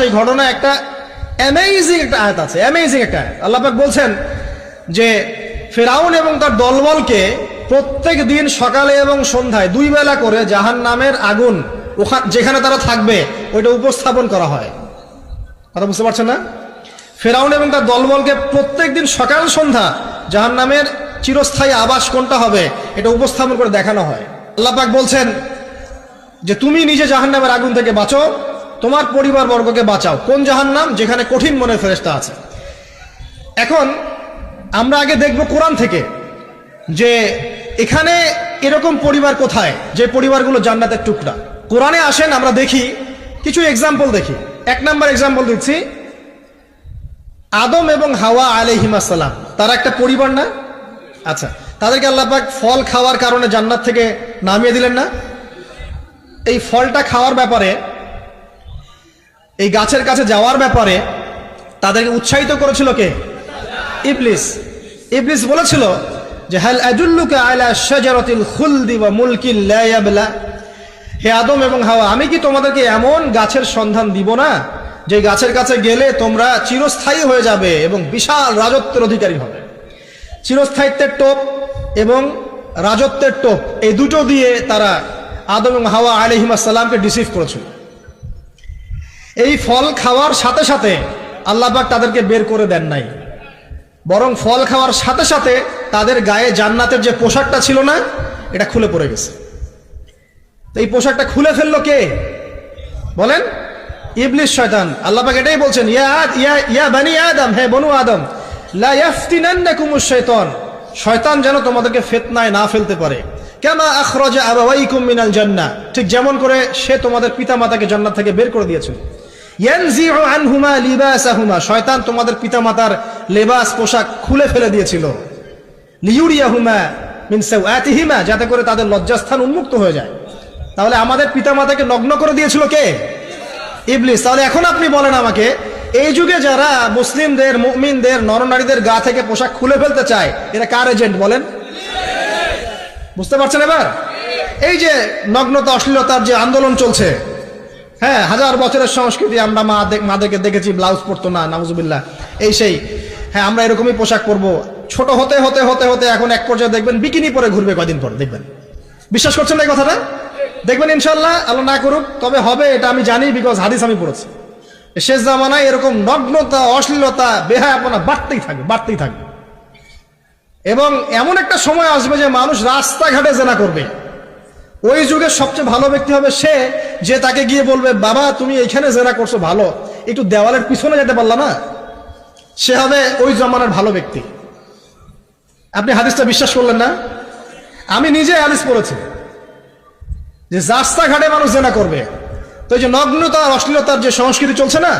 সেই ঘটনা একটা অ্যামেজিং একটা আয়াত আছে অ্যামেজিং একটা আয়াত। আল্লাহ পাক বলছেন যে, ফেরাউন এবং তার দলবলকে প্রত্যেক দিন সকালে এবং সন্ধ্যায় দুই বেলা করে জাহান নামের আগুন ওখান যেখানে তারা থাকবে, ওইটা উপস্থাপন করা হয়। কথা বুঝতে পারছেন না? ফেরাউন এবং তার দলবলকে প্রত্যেক দিন সকাল, সন্ধ্যা জাহান নামের চিরস্থায়ী আবাস কোনটা হবে, এটা উপস্থাপন করে দেখানো হয়। আল্লাহ পাক বলছেন যে, তুমি নিজে জাহান্নামের আগুন থেকে বাঁচো তোমার পরিবার বর্গকে বাঁচাও। কোন জাহান নাম যেখানে কঠিন মনের ফেরেস্তা আছে। এখন আমরা আগে দেখব কোরআন থেকে যে এখানে এরকম পরিবার কোথায়? যে পরিবারগুলো জান্নাতের টুকরা। কোরআনে আসেন, আমরা দেখি, কিছু এক্সাম্পল দেখি। এক নাম্বার এক্সাম্পল দিচ্ছি। আদম এবং হাওয়া আলহিমাসাল্লাম তারা একটা পরিবার না? আচ্ছা তাদেরকে আল্লাহ পাক ফল খাওয়ার কারণে জান্নাত থেকে নামিয়ে দিলেন না? এই ফলটা খাওয়ার ব্যাপারে এই গাছের কাছে যাওয়ার ব্যাপারে তাদেরকে উৎসাহিত করেছিল কে? ইবলিস। ইবলিস বলেছিল যে, হাল আজুল্লুকা আলা শাজারাতিল খুলদি ওয়া মুলকিল লা ইয়াবলা হে আদম এবং হাওয়া, আমি কি তোমাদেরকে এমন গাছের সন্ধান দিব না, যে গাছের কাছে গেলে তোমরা চিরস্থায়ী হয়ে যাবে এবং বিশাল রাজত্বের অধিকারী হবে? চিরস্থায়িত্বের টোপ এবং রাজত্বের টোপ, এই দুটো দিয়ে তারা আদম এবং হাওয়া আলহিমাসাল্লামকে ডিসিভ করেছিল। এই ফল খাওয়ার সাথে সাথে আল্লাহবাক তাদেরকে বের করে দেন নাই। বরং ফল খাওয়ার সাথে সাথে তাদের গায়ে জান্নাতের যে পোশাকটা ছিল না, এটা খুলে পড়ে গেছে। তো এই পোশাকটা খুলে ফেলল কে? বলেন, ইবলিস শয়তান। আল্লাপাক এটাই বলছেন, ইয়া ইয়া ইয়া বানি আদম, হে বনু আদম, লা ইয়াফতিনান্নাকুমুশ শাইতান শয়তান যেন তোমাদেরকে ফিতনায় না ফেলতে পারে। কামা আখরাজা আবাওয়াইকুম মিনাল জান্নাহ। ঠিক যেমন করে সে তোমাদের পিতামাতাকে জান্নাত থেকে বের করে দিয়েছিল শয়তান তোমাদের পিতামাতার লেবাস, পোশাক খুলে ফেলে দিয়েছিল। লিউরিয়াহুমা মিন সাওয়াতিহিমা, যাতে করে তাদের লজ্জাস্থান উন্মুক্ত হয়ে যায়। তাহলে আমাদের পিতামাতাকে নগ্ন করে দিয়েছিল কে? ইবলিস। তাহলে এখন আপনি বলেন আমাকে, এই যুগে যারা মুসলিমদের, মুমিনদের, নরনারীদের গা থেকে পোশাক খুলে ফেলতে চায়, এরা কার এজেন্ট বলেন? বুঝতে পারছেন এবার? এই যে নগ্নতা, অশ্লীলতার যে আন্দোলন চলছে হ্যাঁ হাজার বছরের সংস্কৃতি আমরা মা মাদেরকে দেখেছি, ব্লাউজ পরতো না, নাউজুবিল্লাহ। এই সেই হ্যাঁ আমরা এরকমই পোশাক পরবো। ছোট হতে হতে হতে হতে এখন এক পর্যায়ে দেখবেন বিকিনি পরে ঘুরবে কয়দিন পর, দেখবেন। বিশ্বাস করছেন না এই কথাটা? দেখবেন ইনশাল্লাহ আল্লাহ না করুক, তবে হবে, এটা আমি জানি বিকজ হাদিস আমি পড়েছি। শেষ জামানায় এরকম নগ্নতা, অশ্লীলতা, বেহায়াপনা বাড়তেই থাকবে বাড়তেই থাকবে। এবং এমন একটা সময় আসবে যে মানুষ রাস্তাঘাটে জেনা করবে। ওই যুগের সবচেয়ে ভালো ব্যক্তি হবে সে যে তাকে গিয়ে বলবে, বাবা, তুমি এখানে জেনা করছ, ভালো। একটু দেওয়ালের পিছনে যেতে পারলা না? সে হবে ওই জমানার ভালো ব্যক্তি। আপনি হাদিসটা বিশ্বাস করলেন না? আমি নিজে হাদিস পড়েছি যে রাস্তাঘাটে মানুষ জেনা করবে। তো এই যে নগ্নতা অশ্লীলতার যে সংস্কৃতি চলছে না